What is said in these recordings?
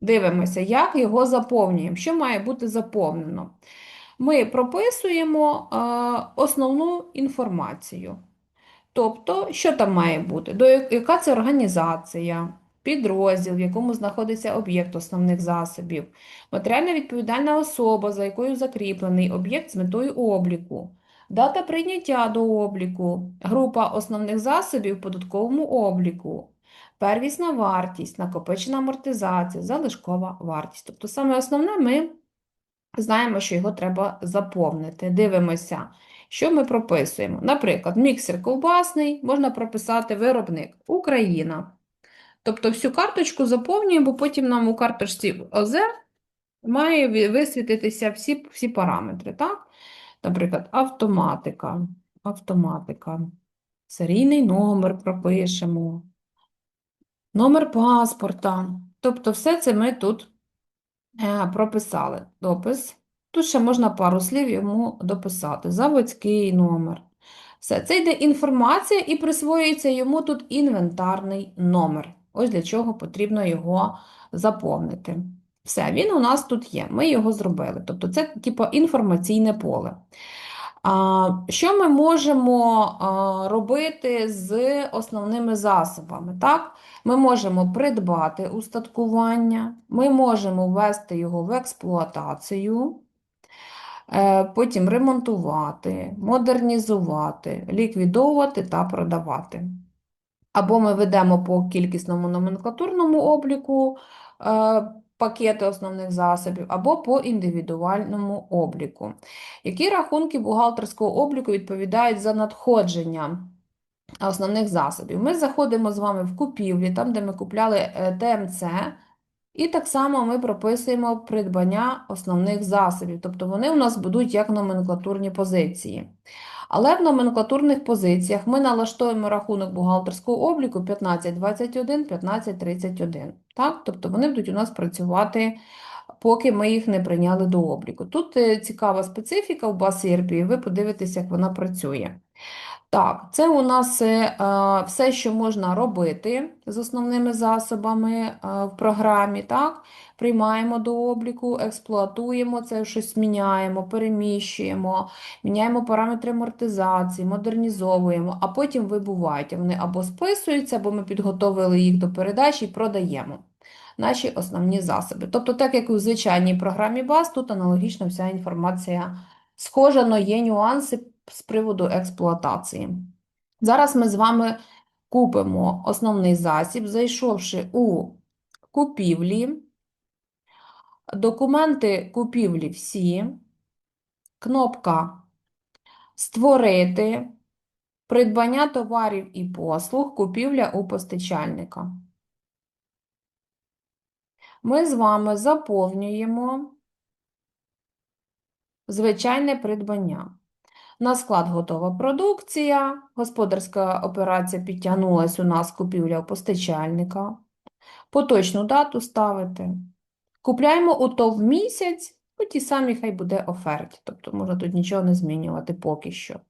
Дивимося, як його заповнюємо. Що має бути заповнено? Ми прописуємо е, основну інформацію. Тобто, що там має бути? До яка це організація, підрозділ, в якому знаходиться об'єкт основних засобів, матеріально відповідальна особа, за якою закріплений об'єкт з метою обліку, дата прийняття до обліку, група основних засобів в податковому обліку, первісна вартість, накопичена амортизація, залишкова вартість. Тобто, саме основне ми знаємо, що його треба заповнити. Дивимося. Що ми прописуємо? Наприклад, міксер ковбасний, можна прописати виробник Україна. Тобто всю карточку заповнюємо, бо потім нам у карточці ОЗ має висвітитися всі, всі параметри. Так? Наприклад, автоматика, автоматика, серійний номер пропишемо, номер паспорта. Тобто все це ми тут е, прописали. Допис. Тут ще можна пару слів йому дописати. Заводський номер. Все, це йде інформація і присвоюється йому тут інвентарний номер. Ось для чого потрібно його заповнити. Все, він у нас тут є. Ми його зробили. Тобто це типу інформаційне поле. Що ми можемо робити з основними засобами? Так? Ми можемо придбати устаткування, ми можемо ввести його в експлуатацію, е, потім ремонтувати, модернізувати, ліквідовувати та продавати. Або ми ведемо по кількісному номенклатурному обліку е, пакети основних засобів, або по індивідуальному обліку. Які рахунки бухгалтерського обліку відповідають за надходження основних засобів? Ми заходимо з вами в купівлі, там, де ми купляли е, ТМЦ, і так само ми прописуємо придбання основних засобів. Тобто вони у нас будуть як номенклатурні позиції. Але в номенклатурних позиціях ми налаштуємо рахунок бухгалтерського обліку 1521, 1531. Так? Тобто вони будуть у нас працювати, поки ми їх не прийняли до обліку. Тут е, цікава специфіка в базі ERP, ви подивитесь, як вона працює. Так, це у нас е, е, все, що можна робити з основними засобами е, в програмі. Так? Приймаємо до обліку, експлуатуємо це, щось міняємо, переміщуємо, міняємо параметри амортизації, модернізовуємо, а потім вибувають. Вони або списуються, або ми підготовили їх до передачі і продаємо наші основні засоби. Тобто, так як у звичайній програмі баз, тут аналогічно вся інформація схожа, але є нюанси з приводу експлуатації. Зараз ми з вами купимо основний засіб, зайшовши у купівлі, документи купівлі всі, кнопка Створити, придбання товарів і послуг, купівля у постачальника. Ми з вами заповнюємо звичайне придбання. На склад готова продукція, господарська операція підтягнулась у нас купівля у постачальника. Поточну дату ставити. Купляємо у ТОВ місяць, у тій самій хай буде оферті, тобто можна тут нічого не змінювати поки що.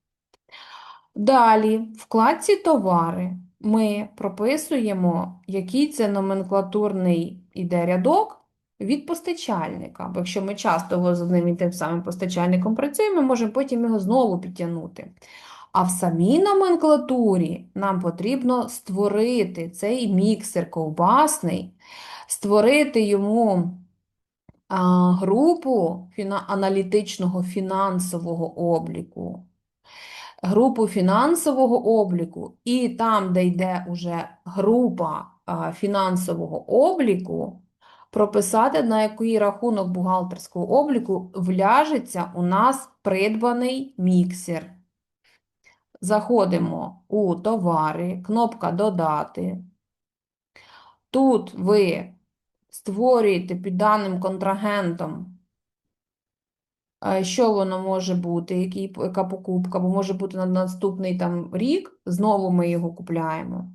Далі, в вкладці товари ми прописуємо, який це номенклатурний іде рядок від постачальника. Бо якщо ми часто з одним і тим самим постачальником працюємо, ми можемо потім його знову підтягнути. А в самій номенклатурі нам потрібно створити цей міксер ковбасний, створити йому групу аналітичного фінансового обліку групу фінансового обліку, і там, де йде уже група фінансового обліку, прописати, на який рахунок бухгалтерського обліку вляжеться у нас придбаний міксер. Заходимо у товари, кнопка Додати. Тут ви створюєте під даним контрагентом е, що воно може бути, яка покупка, бо може бути на наступний там рік, знову ми його купляємо.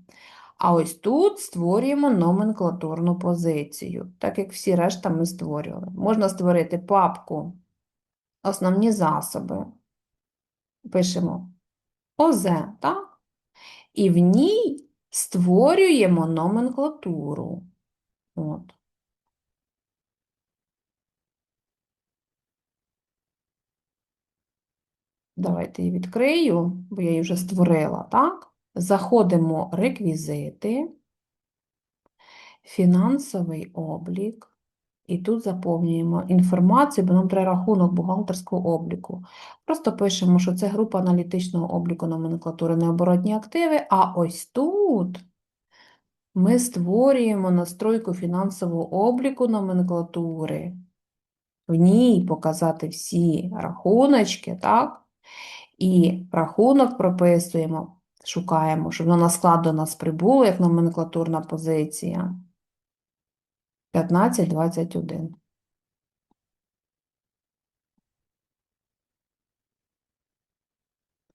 А ось тут створюємо номенклатурну позицію, так як всі решта ми створювали. Можна створити папку Основні засоби. Пишемо ОЗ, так? І в ній створюємо номенклатуру. От. Давайте її відкрию, бо я її вже створила, так? Заходимо реквізити, фінансовий облік. І тут заповнюємо інформацію, бо нам треба рахунок бухгалтерського обліку. Просто пишемо, що це група аналітичного обліку номенклатури необоротні активи, а ось тут ми створюємо настройку фінансового обліку номенклатури. В ній показати всі рахуночки, так? І рахунок прописуємо, шукаємо, щоб воно на склад до нас прибуло, як номенклатурна позиція. 15-21.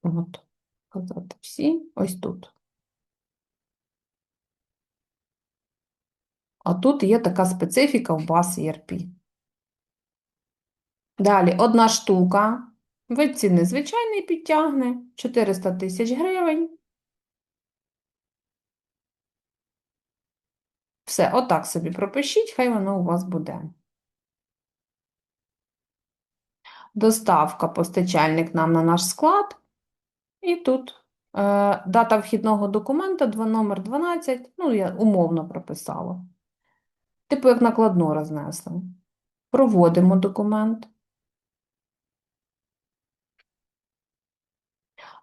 От, казати всі, ось тут. А тут є така специфіка в баз ERP. Далі, одна штука. Вид ціни звичайний підтягне 400 тисяч гривень. Все, отак собі пропишіть, хай воно у вас буде. Доставка постачальник нам на наш склад. І тут е, дата вхідного документа, номер 12, ну, я умовно прописала. Типу, як накладну рознесли. Проводимо документ.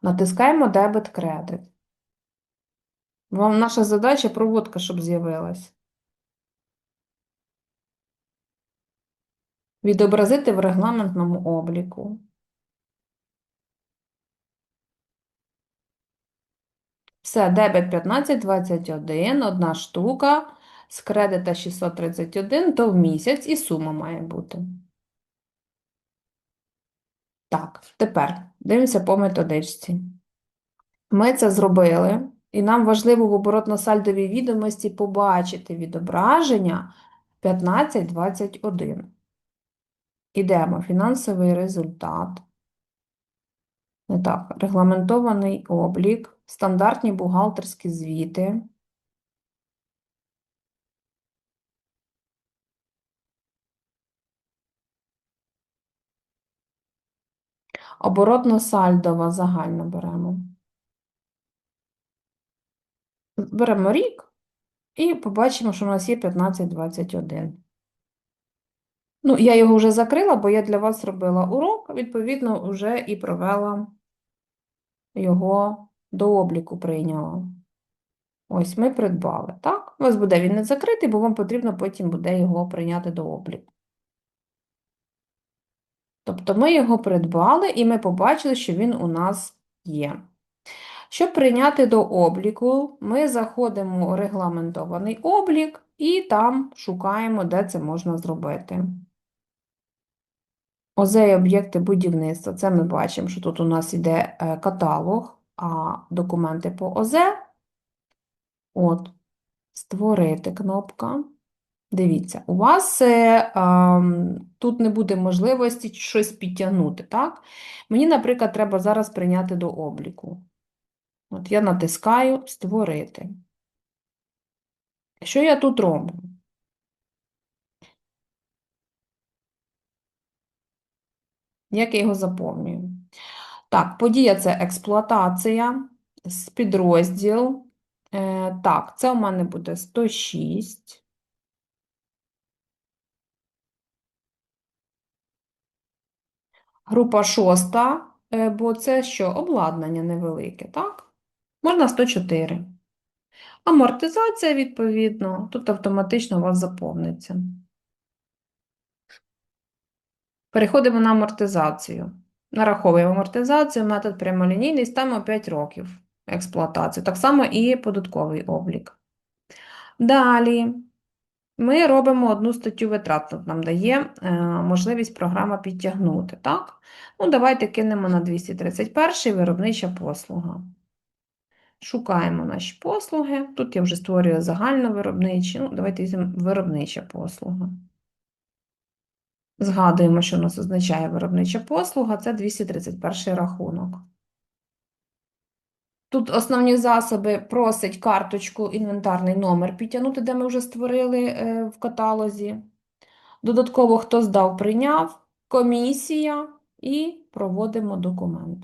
Натискаємо дебет кредит. Вам наша задача проводка, щоб з'явилась. Відобразити в регламентному обліку. Все, дебет 1521, одна штука, з кредита 631, то в місяць і сума має бути. Так, тепер дивимося по методичці. Ми це зробили, і нам важливо в оборотно-сальдовій відомості побачити відображення 1521. Ідемо, фінансовий результат. Не так, регламентований облік, стандартні бухгалтерські звіти. Оборотно-сальдова загально беремо. Беремо рік і побачимо, що у нас є 1521. Ну, я його вже закрила, бо я для вас робила урок, відповідно, вже і провела його до обліку прийняла. Ось ми придбали, так? У вас буде він не закритий, бо вам потрібно потім буде його прийняти до обліку. Тобто ми його придбали і ми побачили, що він у нас є. Щоб прийняти до обліку, ми заходимо у регламентований облік і там шукаємо, де це можна зробити. І об'єкти будівництва. Це ми бачимо, що тут у нас йде е, каталог, а документи по ОЗЕ. От, створити кнопка. Дивіться, у вас е, ем, тут не буде можливості щось підтягнути, так? Мені, наприклад, треба зараз прийняти до обліку. От я натискаю Створити. Що я тут роблю? Як я його заповнюю? Так, подія це експлуатація, підрозділ. Е, так, це у мене буде 106. Група шоста, е, бо це що? Обладнання невелике, так? Можна 104. Амортизація, відповідно, тут автоматично у вас заповниться. Переходимо на амортизацію. Нараховуємо амортизацію, метод прямолінійний, ставимо 5 років експлуатації. Так само і податковий облік. Далі ми робимо одну статтю витрат. Тут нам дає е, можливість програма підтягнути. Так? Ну, давайте кинемо на 231 виробнича послуга. Шукаємо наші послуги. Тут я вже створюю загальновиробничі. Ну, давайте візьмемо виробнича послуга. Згадуємо, що у нас означає виробнича послуга, це 231 рахунок. Тут основні засоби просить карточку, інвентарний номер підтягнути, де ми вже створили е, в каталозі. Додатково, хто здав, прийняв, комісія і проводимо документ.